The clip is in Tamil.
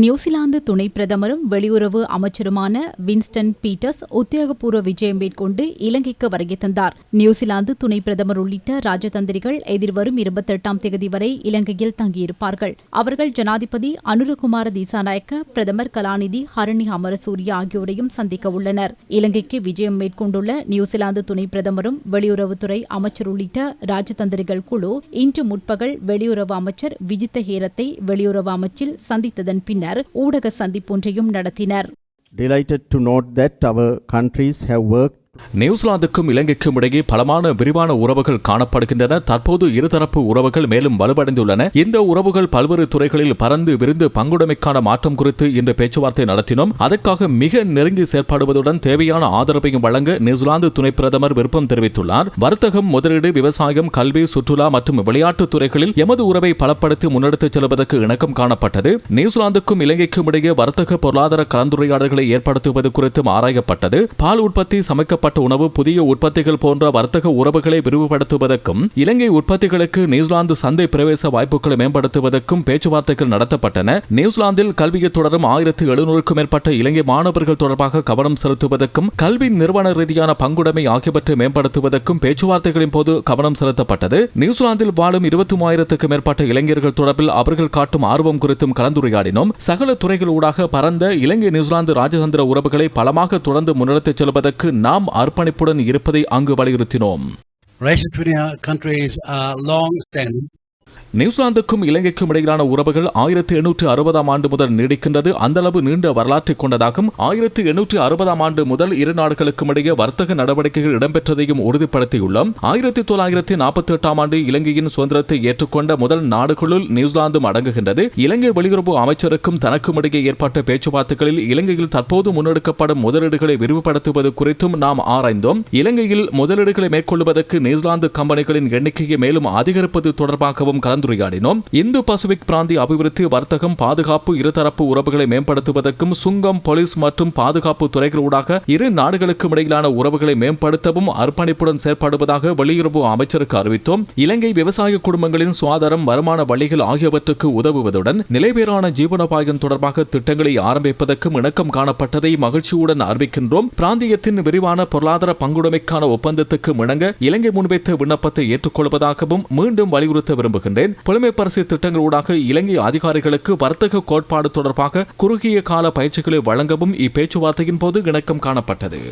நியூசிலாந்து துணை பிரதமரும் வெளியுறவு அமைச்சருமான வின்ஸ்டன் பீட்டர்ஸ் உத்தியோகபூர்வ விஜயம் மேற்கொண்டு இலங்கைக்கு வருகை தந்தார். நியூசிலாந்து துணை பிரதமர் உள்ளிட்ட ராஜதந்திரிகள் எதிர்வரும் இருபத்தெட்டாம் தேதி வரை இலங்கையில் தங்கியிருப்பார்கள். அவர்கள் ஜனாதிபதி அனுரகுமார தீசாநாயக்க பிரதமர் கலாநிதி ஹரணி அமரசூரிய ஆகியோரையும் சந்திக்க உள்ளனர். இலங்கைக்கு விஜயம் மேற்கொண்டுள்ள நியூசிலாந்து துணை பிரதமரும் வெளியுறவுத்துறை அமைச்சர் உள்ளிட்ட ராஜதந்திரிகள் குழு இன்று முற்பகல் வெளியுறவு அமைச்சர் விஜித்த ஹேரத்தை வெளியுறவு அமைச்சில் சந்தித்ததன் பின்னர் பின்னர் ஊடக சந்திப்பொன்றையும் நடத்தினர் Delighted to note that our countries have worked நியூசிலாந்துக்கும் இலங்கைக்கும் இடையே பலமான விரிவான உறவுகள் காணப்படுகின்றன. தற்போது இருதரப்பு உறவுகள் மேலும் வலுவடைந்துள்ளன. இந்த உறவுகள் பல்வேறு துறைகளில் பறந்து விரிந்து பங்குடைமைக்கான மாற்றம் குறித்து இன்று பேச்சுவார்த்தை நடத்தினோம். அதற்காக மிக நெருங்கி செயற்படுவதுடன் தேவையான ஆதரவையும் வழங்க நியூசிலாந்து துணை பிரதமர் விருப்பம் தெரிவித்துள்ளார். வர்த்தகம் முதலீடு விவசாயம் கல்வி சுற்றுலா மற்றும் விளையாட்டுத் துறைகளில் எமது உறவை பலப்படுத்தி முன்னெடுத்துச் செல்வதற்கு இணக்கம் காணப்பட்டது. நியூசிலாந்துக்கும் இலங்கைக்கும் இடையே வர்த்தக பொருளாதார கலந்துரையாடல்களை ஏற்படுத்துவது குறித்தும் ஆராயப்பட்டது. பால் உற்பத்தி சமைக்க சமைக்கப்பட்ட உணவு புதிய உற்பத்திகள் போன்ற வர்த்தக உறவுகளை விரிவுபடுத்துவதற்கும் இலங்கை உற்பத்திகளுக்கு நியூசிலாந்து சந்தை பிரவேச வாய்ப்புகளை மேம்படுத்துவதற்கும் பேச்சுவார்த்தைகள் நடத்தப்பட்டன. நியூசிலாந்தில் கல்வியை தொடரும் ஆயிரத்து எழுநூறுக்கும் மேற்பட்ட இலங்கை மாணவர்கள் தொடர்பாக கவனம் செலுத்துவதற்கும் கல்வி நிறுவன ரீதியான பங்குடைமை ஆகியவற்றை மேம்படுத்துவதற்கும் பேச்சுவார்த்தைகளின் போது கவனம் செலுத்தப்பட்டது. நியூசிலாந்தில் வாழும் இருபத்தி மூவாயிரத்துக்கும் மேற்பட்ட இளைஞர்கள் தொடர்பில் அவர்கள் காட்டும் ஆர்வம் குறித்தும் கலந்துரையாடினோம். சகல துறைகள் ஊடாக பரந்த இலங்கை நியூசிலாந்து ராஜதந்திர உறவுகளை பலமாக தொடர்ந்து முன்னெடுத்துச் செல்வதற்கு நாம் அர்ப்பணிப்புடன் இருப்பதை அங்கு வலியுறுத்தினோம் Relations between our countries are long standing. நியூசிலாந்துக்கும் இலங்கைக்கும் இடையிலான உறவுகள் ஆயிரத்தி எண்ணூற்று அறுபதாம் ஆண்டு முதல் நீடிக்கின்றது. அந்த அளவு நீண்ட வரலாற்றை கொண்டதாகும் ஆயிரத்தி எண்ணூற்று அறுபதாம் ஆண்டு முதல் இரு நாடுகளுக்கும் இடையே வர்த்தக நடவடிக்கைகள் இடம்பெற்றதையும் உறுதிப்படுத்தியுள்ளோம். ஆயிரத்தி தொள்ளாயிரத்தி நாற்பத்தி எட்டாம் ஆண்டு இலங்கையின் சுதந்திரத்தை ஏற்றுக்கொண்ட முதல் நாடுகளுள் நியூசிலாந்தும் அடங்குகின்றது இலங்கை வெளியுறவு அமைச்சருக்கும் தனக்கும் இடையே ஏற்பட்ட பேச்சுவார்த்தைகளில் இலங்கையில் தற்போது முன்னெடுக்கப்படும் முதலீடுகளை விரிவுபடுத்துவது குறித்தும் நாம் ஆராய்ந்தோம். இலங்கையில் முதலீடுகளை மேற்கொள்வதற்கு நியூசிலாந்து கம்பெனிகளின் எண்ணிக்கையை மேலும் அதிகரிப்பது தொடர்பாகவும் கலந்துரையாடினோம். இந்து பசிபிக் பிராந்திய அபிவிருத்தி வர்த்தகம் பாதுகாப்பு இருதரப்பு உறவுகளை மேம்படுத்துவதற்கும் சுங்கம் போலீஸ் மற்றும் பாதுகாப்பு துறைகளூடாக இரு நாடுகளுக்கும் இடையிலான உறவுகளை மேம்படுத்தவும் அர்ப்பணிப்புடன் செயற்படுவதாக வெளியுறவு அமைச்சருக்கு அறிவித்தோம். இலங்கை விவசாய குடும்பங்களின் சுகாதாரம் வருமான வழிகள் ஆகியவற்றுக்கு உதவுவதுடன் நிலைபேறான ஜீவனோபாயம் தொடர்பாக திட்டங்களை ஆரம்பிப்பதற்கும் இணக்கம் காணப்பட்டதை மகிழ்ச்சியுடன் அறிவிக்கின்றோம். பிராந்தியத்தின் விரிவான பொருளாதார பங்குடைமைக்கான ஒப்பந்தத்துக்கு இணங்க இலங்கை முன்வைத்த விண்ணப்பத்தை ஏற்றுக்கொள்வதாகவும் மீண்டும் வலியுறுத்த வருகின்றேன் புலமை பரிசு திட்டங்களூடாக இலங்கை அதிகாரிகளுக்கு வர்த்தக கோட்பாடு தொடர்பாக குறுகிய கால பயிற்சிகளை வழங்கவும் இப்பேச்சுவார்த்தையின் போது இணக்கம் காணப்பட்டது.